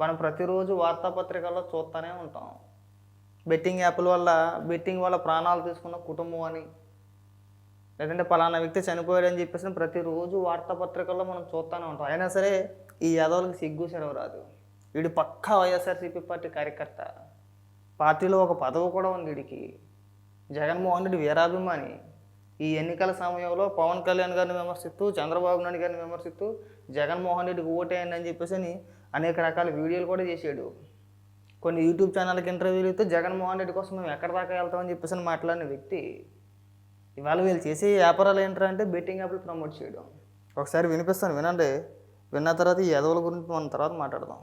మనం ప్రతిరోజు వార్తాపత్రికల్లో చూస్తూనే ఉంటాం. బెట్టింగ్ యాప్ల వల్ల బెట్టింగ్ వల్ల ప్రాణాలు తీసుకున్న కుటుంబం అని. లేదంటే పలానా వ్యక్తి చనిపోయాడు అని చెప్పేసి ప్రతిరోజు వార్తాపత్రికల్లో మనం చూస్తూనే ఉంటాం. అయినా సరే ఈ యాదవులకు సిగ్గు సెలవు రాదు వీడు పక్కా వైఎస్ఆర్సీపీ పార్టీ కార్యకర్త. పార్టీలో ఒక పదవి కూడా ఉంది వీడికి. జగన్మోహన్ రెడ్డి వీరాభిమాని. ఈ ఎన్నికల సమయంలో పవన్ కళ్యాణ్ గారిని విమర్శిస్తూ చంద్రబాబు నాయుడు గారిని విమర్శిస్తూ జగన్మోహన్ రెడ్డికి ఓటేయండి అని చెప్పేసి అని అనేక రకాల వీడియోలు కూడా చేసాడు కొన్ని యూట్యూబ్ ఛానల్కి ఇంటర్వ్యూలు ఇస్తూ జగన్మోహన్ రెడ్డి కోసం మేము ఎక్కడ దాకా వెళ్తామని చెప్పేసి మాట్లాడిన వ్యక్తి ఇవాళ వీళ్ళు చేసే వ్యాపారాలు ఏంటంటే అంటే బెట్టింగ్ యాప్లు ప్రమోట్ చేయడం. ఒకసారి వినిపిస్తాను వినండి. విన్న తర్వాత ఈ ఎదవల గురించి మనం తర్వాత మాట్లాడదాం.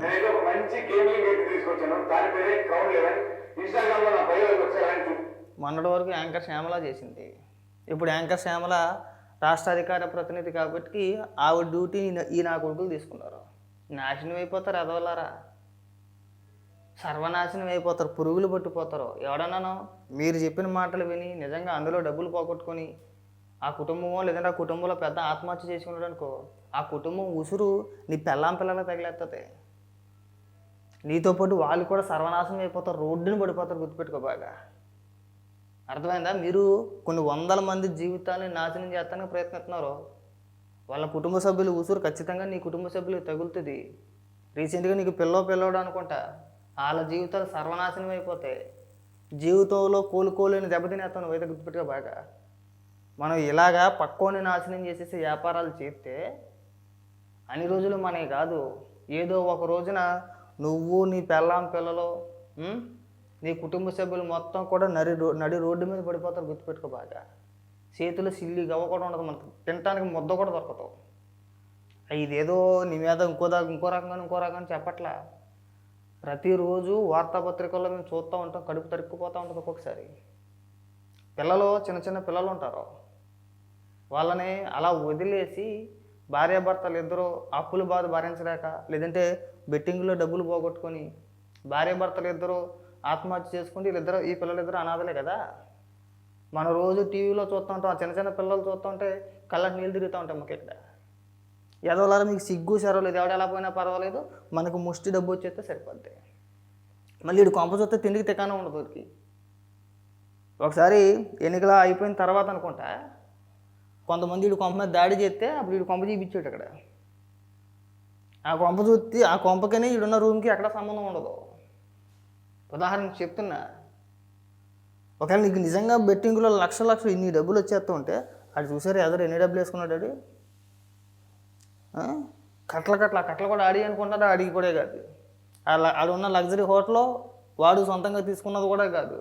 నేనైతే ఒక మంచి గేమింగ్ తీసుకొచ్చాను. దాని పేరే లెవెన్ నా బయోకి వచ్చారని మొన్నటి వరకు యాంకర్ శ్యామల చేసింది. ఇప్పుడు యాంకర్ శ్యామల రాష్ట్ర అధికార ప్రతినిధి కాబట్టి ఆవిడ డ్యూటీ ఈ- నా కొడుకులు తీసుకున్నారు నాశనం అయిపోతారు ఎదవలారా సర్వనాశనం అయిపోతారు పురుగులు పట్టిపోతారు. ఎవడన్నాను మీరు చెప్పిన మాటలు విని నిజంగా అందులో డబ్బులు పోగొట్టుకొని ఆ కుటుంబమో లేదంటే ఆ కుటుంబంలో పెద్ద ఆత్మహత్య చేసుకున్నాడు అనుకో ఆ కుటుంబం ఉసురు నీ పెళ్ళాం పిల్లలకు తగిలేస్తుంది నీతో పాటు వాళ్ళు కూడా సర్వనాశనం అయిపోతారు రోడ్డుని పడిపోతారు గుర్తుపెట్టుకో బాగా. అర్థమైందా? మీరు కొన్ని వందల మంది జీవితాన్ని నాశనం చేస్తానికి ప్రయత్నిస్తున్నారు. వాళ్ళ కుటుంబ సభ్యులు ఉసురు ఖచ్చితంగా నీ కుటుంబ సభ్యులు తగులుతుంది. రీసెంట్గా నీకు పిల్లో పిల్లవడం అనుకుంటా. వాళ్ళ జీవితాలు సర్వనాశనం అయిపోతాయి. జీవితంలో కోలుకోలేని దెబ్బతినేస్తాను వైద్య గుర్తుపెట్టుగా బాగా. మనం ఇలాగా పక్కోని నాశనం చేసేసి వ్యాపారాలు చేస్తే అన్ని రోజులు మనవి కాదు. ఏదో ఒక రోజున నువ్వు నీ పెళ్ళాం పిల్లలు నీ కుటుంబ సభ్యులు మొత్తం కూడా నడి రో నడి రోడ్డు మీద పడిపోతారు గుర్తుపెట్టుకో బాగా. చేతులు సిల్లి గవ్వ కూడా ఉండదు మనకు. తినటానికి ముద్ద కూడా దొరకదు. ఇదేదో నీ మీద ఇంకో దాకా ఇంకో రకంగా ఇంకో రకంగా చెప్పట్లా. ప్రతిరోజు వార్తాపత్రికల్లో మేము చూస్తూ ఉంటాం కడుపు తరుక్కుపోతూ ఉంటుంది ఒక్కొక్కసారి. పిల్లలు చిన్న చిన్న పిల్లలు ఉంటారు. వాళ్ళని అలా వదిలేసి భార్యాభర్తలు ఇద్దరు అప్పుల బాధ భరించలేక లేదంటే బెట్టింగ్లో డబ్బులు పోగొట్టుకొని భార్యాభర్తలు ఇద్దరు ఆత్మహత్య చేసుకుంటే వీళ్ళిద్దరు ఈ పిల్లలిద్దరు అనాథలే కదా? మన రోజు టీవీలో చూస్తూ ఉంటాం ఆ చిన్న చిన్న పిల్లలు చూస్తుంటే కళ్ళకి నీళ్ళు తిరుగుతూ ఉంటాం మాకు ఇక్కడ ఎదవలారా మీకు సిగ్గు సరవలేదు ఎవడ ఎలా పోయినా పర్వాలేదు. మనకు ముష్టి డబ్బు వచ్చేస్తే సరిపోద్ది. మళ్ళీ ఇటు కొంప చూస్తే తిండికి తికానే ఉండదు వీడికి ఒకసారి ఎన్నికల అయిపోయిన తర్వాత అనుకుంటా కొంతమంది వీడు కొంప మీద దాడి చేస్తే అప్పుడు వీడు కొంప చూపించాడు అక్కడ. ఆ కొంప చూస్తే ఆ కొంపకని ఈడున్న రూమ్కి ఎక్కడ సంబంధం ఉండదు. ఉదాహరణకు చెప్తున్నా. ఒకవేళ నీకు నిజంగా బెట్టింగ్లో లక్ష లక్షలు ఇన్ని డబ్బులు వచ్చేస్తూ ఉంటే అది చూసారు ఎదరు ఎన్ని డబ్బులు వేసుకున్నాడు ఆడు? కట్ల కట్ల కట్ల కూడా ఆడి అనుకుంటాడు ఆడికి కూడా కాదు. అలా ఆడ ఉన్న లగ్జరీ హోటల్లో వాడు సొంతంగా తీసుకున్నది కూడా కాదు.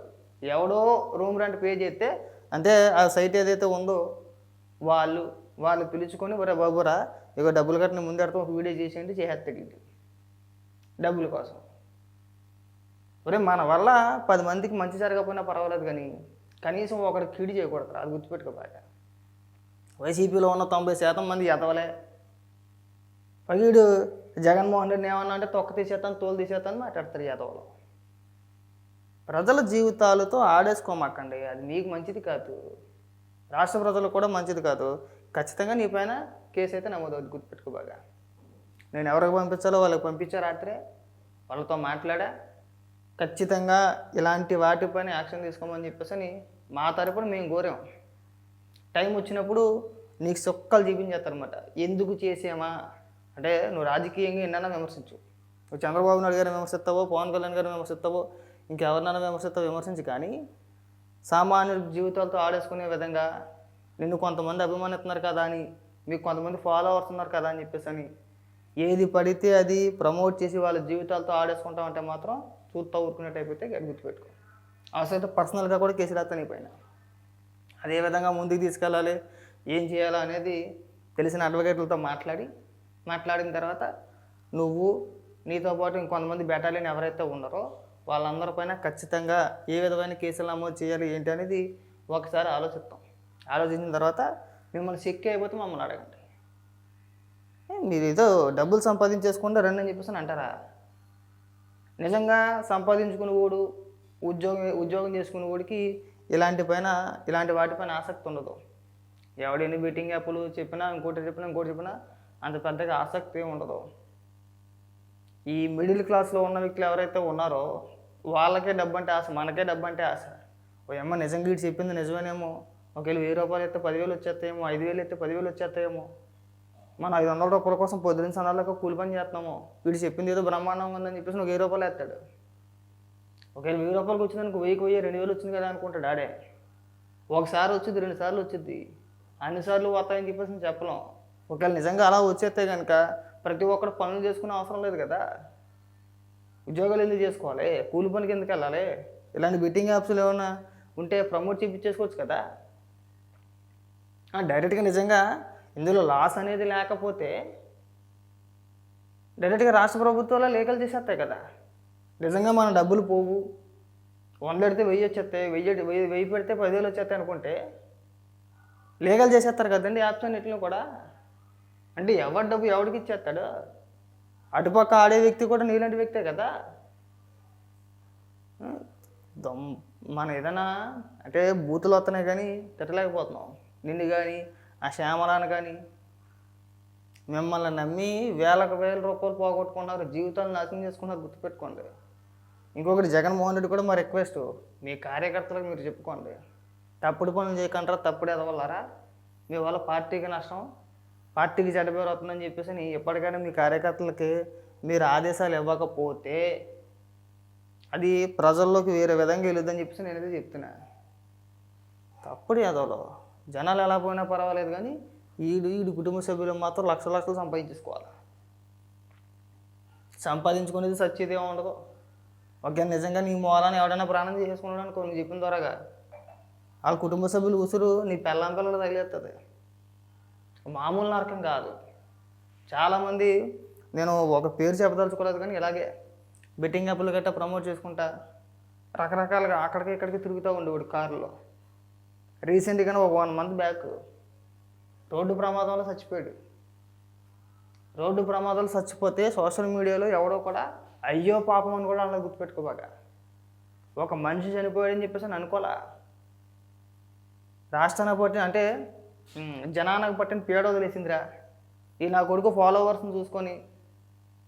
ఎవడో రూమ్ రెంట్ పే చేస్తే అంటే ఆ సైట్ ఏదైతే ఉందో వాళ్ళు వాళ్ళు పిలుచుకొని ఒరే బాబురా ఇక డబ్బులు కట్టిన ముందెడతా ఒక వీడియో చేసేయండి చేసేస్తాడు డబ్బుల కోసం. ఒరే మన వల్ల పది మందికి మంచి జరగకపోయినా పర్వాలేదు కానీ కనీసం ఒకటి కీడి చేయకూడదు అది గుర్తుపెట్టుకో బాగా వైసీపీలో ఉన్న తొంభై శాతం మంది ఎదవలే. పగిడు జగన్మోహన్ రెడ్డిని ఏమన్నా అంటే తొక్క తీసేస్తాను తోలు తీసేస్తాను మాట్లాడతారు యాదవలో ప్రజల జీవితాలతో ఆడేసుకోమాకండి అది మీకు మంచిది కాదు. రాష్ట్ర ప్రజలకు కూడా మంచిది కాదు. ఖచ్చితంగా నీ పైన కేసు అయితే నమోదవుద్ది గుర్తుపెట్టుకో బాగా. నేను ఎవరికి పంపించాలో వాళ్ళకి పంపించా రాత్రే వాళ్ళతో మాట్లాడా ఖచ్చితంగా ఇలాంటి వాటిపైన యాక్షన్ తీసుకోమని చెప్పేసి అని మా తరపున మేము కోరాం. టైం వచ్చినప్పుడు నీకు సొక్కలు చూపించేస్తారనమాట ఎందుకు చేసామా? అంటే నువ్వు రాజకీయంగా ఎన్నైనా విమర్శించు. నువ్వు చంద్రబాబు నాయుడు గారిని విమర్శిస్తావో పవన్ కళ్యాణ్ గారిని విమర్శిస్తావో ఇంకెవరినైనా విమర్శిస్తావో విమర్శించు కానీ సామాన్యుల జీవితాలతో ఆడేసుకునే విధంగా నిన్ను కొంతమంది అభిమానిస్తున్నారు కదా అని మీకు కొంతమంది ఫాలోవర్స్ ఉన్నారు కదా అని చెప్పేసి అని ఏది పడితే అది ప్రమోట్ చేసి వాళ్ళ జీవితాలతో ఆడేసుకుంటామంటే మాత్రం చూస్తా ఊరుకునే టైప్ అయితే గుర్తుపెట్టుకో. అవసరం పర్సనల్గా కూడా కేసు రాస్తాను పైన. అదే విధంగా ముందుకు తీసుకెళ్ళాలి ఏం చేయాలో అనేది తెలిసిన అడ్వకేట్లతో మాట్లాడి మాట్లాడిన తర్వాత నువ్వు నీతో పాటు ఇంకొంతమంది బెటాలియన్ ఎవరైతే ఉన్నారో వాళ్ళందరిపైన ఖచ్చితంగా ఏ విధమైన కేసులు నమోదు చేయాలి ఏంటి అనేది ఒకసారి ఆలోచిస్తాం ఆలోచించిన తర్వాత మిమ్మల్ని చెక్ అయిపోతే మమ్మల్ని అడగండి. మీరు ఏదో డబ్బులు సంపాదించేసుకుంటే రండి అని చెప్పేసి అంటారా? నిజంగా సంపాదించుకునేవాడు ఉద్యోగం ఉద్యోగం చేసుకునే వాడికి ఇలాంటి పైన ఇలాంటి వాటిపైన ఆసక్తి ఉండదు. ఎవడెన్ని ఎన్ని బెట్టింగ్ యాప్లు చెప్పినా ఇంకోటి చెప్పినా ఇంకోటి చెప్పినా అంత పెద్దగా ఆసక్తి ఉండదు. ఈ మిడిల్ క్లాస్లో ఉన్న వ్యక్తులు ఎవరైతే ఉన్నారో వాళ్ళకే డబ్బు అంటే ఆశ మనకే డబ్బు అంటే ఆశ. ఓ అమ్మ నిజంగా ఇటు చెప్పింది నిజమేనేమో. ఒకవేళ వెయ్యి రూపాయలు ఎత్తే పదివేలు వచ్చేస్తాయేమో ఐదు వేలు ఎత్తే పదివేలు వచ్చేస్తాయేమో. మనం ఐదు వందల రూపాయల కోసం పొద్దున్న సన్నాలకు కూలి పని చేస్తున్నాము. వీడు చెప్పింది ఏదో బ్రహ్మాండంగా ఉందని చెప్పేసి నువ్వు వెయ్యి రూపాయలు వేస్తాడు. ఒకవేళ వెయ్యి రూపాయలకి వచ్చిందనుకో వెయ్యికి వెయ్యి రెండు వేలు వచ్చింది కదా అనుకుంటాడు ఆడే. ఒకసారి వచ్చింది రెండు సార్లు వచ్చింది. అన్నిసార్లు వస్తాయని చెప్పేసి నేను చెప్పలేం. ఒకవేళ నిజంగా అలా వచ్చేస్తే కనుక ప్రతి ఒక్కరు పనులు చేసుకునే అవసరం లేదు కదా. ఉద్యోగాలు ఎందుకు చేసుకోవాలి? కూలి పనికి ఎందుకు వెళ్ళాలి? ఇలాంటి బెట్టింగ్ యాప్స్లు ఏమైనా ఉంటే ప్రమోట్ చేయించేసుకోవచ్చు కదా. డైరెక్ట్గా నిజంగా ఇందులో లాస్ అనేది లేకపోతే డైరెక్ట్గా రాష్ట్ర ప్రభుత్వాలు లేఖలు చేసేస్తాయి కదా. నిజంగా మన డబ్బులు పోవు. వంద పెడితే వెయ్యి వచ్చేస్తాయి వెయ్యి వెయ్యి వెయ్యి పెడితే పదివేలు వచ్చేస్తాయి అనుకుంటే లేఖలు చేసేస్తారు కదండి యాప్స్ అన్నిటిని కూడా. అంటే ఎవరి డబ్బు ఎవరికి ఇచ్చేస్తాడు? అటుపక్క ఆడే వ్యక్తి కూడా నీలాంటి వ్యక్తే కదా. దమ్ మన ఏదైనా అంటే బూతులు వస్తున్నాయి కానీ తిట్టలేకపోతున్నాం. నిన్ను కానీ ఆ శ్యామలాన్ని కానీ మిమ్మల్ని నమ్మి వేలకు వేల రూపాయలు పోగొట్టుకున్నారు జీవితాలు నాశనం చేసుకున్నారు గుర్తుపెట్టుకోండి. ఇంకొకటి జగన్మోహన్ రెడ్డి కూడా మా రిక్వెస్ట్ మీ కార్యకర్తలకు మీరు చెప్పుకోండి. తప్పుడు పనులు చేయకుండా తప్పుడు ఎదవల్లారా? మీ వల్ల పార్టీకి నష్టం పార్టీకి చెడ్డ అవుతుందని చెప్పేసి నీ ఎప్పటికైనా మీ కార్యకర్తలకి మీరు ఆదేశాలు ఇవ్వకపోతే అది ప్రజల్లోకి వేరే విధంగా వెళ్ళొద్దని చెప్పేసి నేనైతే చెప్తున్నా. తప్పుడు ఎదవలో జనాలు ఎలా పోయినా పర్వాలేదు కానీ వీడు వీడి కుటుంబ సభ్యులు మాత్రం లక్ష లక్షలు సంపాదించుకోవాలి సంపాదించుకునేది సచ్చేది ఉండదు. ఓకే నిజంగా నీ మూలాన్ని ఎవడైనా ప్రాణం చేసుకున్నాడు కొన్ని నువ్వు చెప్పిన త్వరగా వాళ్ళ కుటుంబ సభ్యులు ఉసురు నీ పెళ్ళం పిల్లలు తగిలేస్తుంది మామూలు నరకం కాదు. చాలామంది నేను ఒక పేరు చెప్పదలుచుకోలేదు కానీ ఇలాగే బెట్టింగ్ యాప్లు గట్టా ప్రమోట్ చేసుకుంటా రకరకాలుగా అక్కడికి ఇక్కడికి తిరుగుతూ ఉండేవాడు కారులో. రీసెంట్గానే ఒక వన్ మంత్ బ్యాక్ రోడ్డు ప్రమాదంలో చచ్చిపోయాడు. రోడ్డు ప్రమాదాలు చచ్చిపోతే సోషల్ మీడియాలో ఎవడో కూడా అయ్యో పాపం అని కూడా అలా గుర్తుపెట్టుకోబాక. ఒక మనిషి చనిపోయాడని చెప్పేసి అని అనుకోలే. రాష్ట్రానికి పట్టిన అంటే జనానికి పట్టిన పీడ వదిలేసిందిరా. ఈ నా కొడుకు ఫాలోవర్స్ని చూసుకొని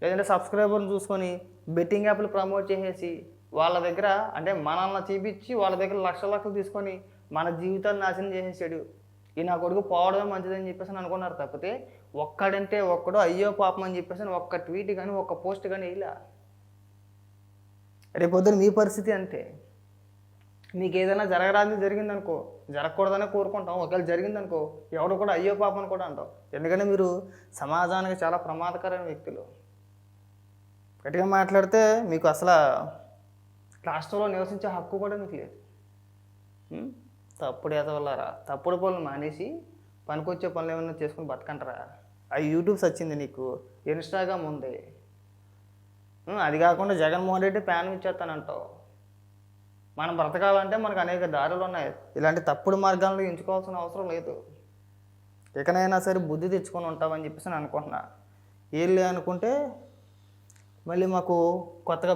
లేదంటే సబ్స్క్రైబర్ని చూసుకొని బెట్టింగ్ యాప్లు ప్రమోట్ చేసేసి వాళ్ళ దగ్గర అంటే మనల్ని చూపించి వాళ్ళ దగ్గర లక్షల లక్షలు తీసుకొని మన జీవితాలు నాశనం చేసేసాడు. ఈ నా కొడుకు పోవడమే మంచిదని చెప్పేసి అని అనుకున్నారు. తప్పితే ఒక్కడంటే ఒక్కడు అయ్యో పాపం అని చెప్పేసి అని ఒక్క ట్వీట్ కానీ ఒక్క పోస్ట్ కానీ ఇలా రేపొద్దున మీ పరిస్థితి అంతే. మీకు ఏదైనా జరగరాది జరిగిందనుకో జరగకూడదనే కోరుకుంటాం. ఒకవేళ జరిగిందనుకో ఎవడు కూడా అయ్యో పాపం అని కూడా అంటాం ఎందుకంటే మీరు సమాజానికి చాలా ప్రమాదకరమైన వ్యక్తులు. గట్టిగా మాట్లాడితే మీకు అసలు రాష్ట్రంలో నివసించే హక్కు కూడా మీకు లేదు. తప్పుడు ఎదవల్లారా తప్పుడు పనులు మానేసి పనికొచ్చే పనులు ఏమైనా చేసుకుని బతకంటారా? ఆ యూట్యూబ్స్ వచ్చింది నీకు. ఇన్స్టాగ్రామ్ ఉంది. అది కాకుండా జగన్మోహన్ రెడ్డి ప్యాన్ ఇచ్చేస్తానంటావు మనం బ్రతకాలంటే మనకు అనేక దారులు ఉన్నాయి. ఇలాంటి తప్పుడు మార్గాలను ఎంచుకోవాల్సిన అవసరం లేదు. ఇకనైనా సరే బుద్ధి తెచ్చుకొని ఉంటామని చెప్పేసి నేను అనుకుంటున్నా. ఏం అనుకుంటే మళ్ళీ మాకు కొత్తగా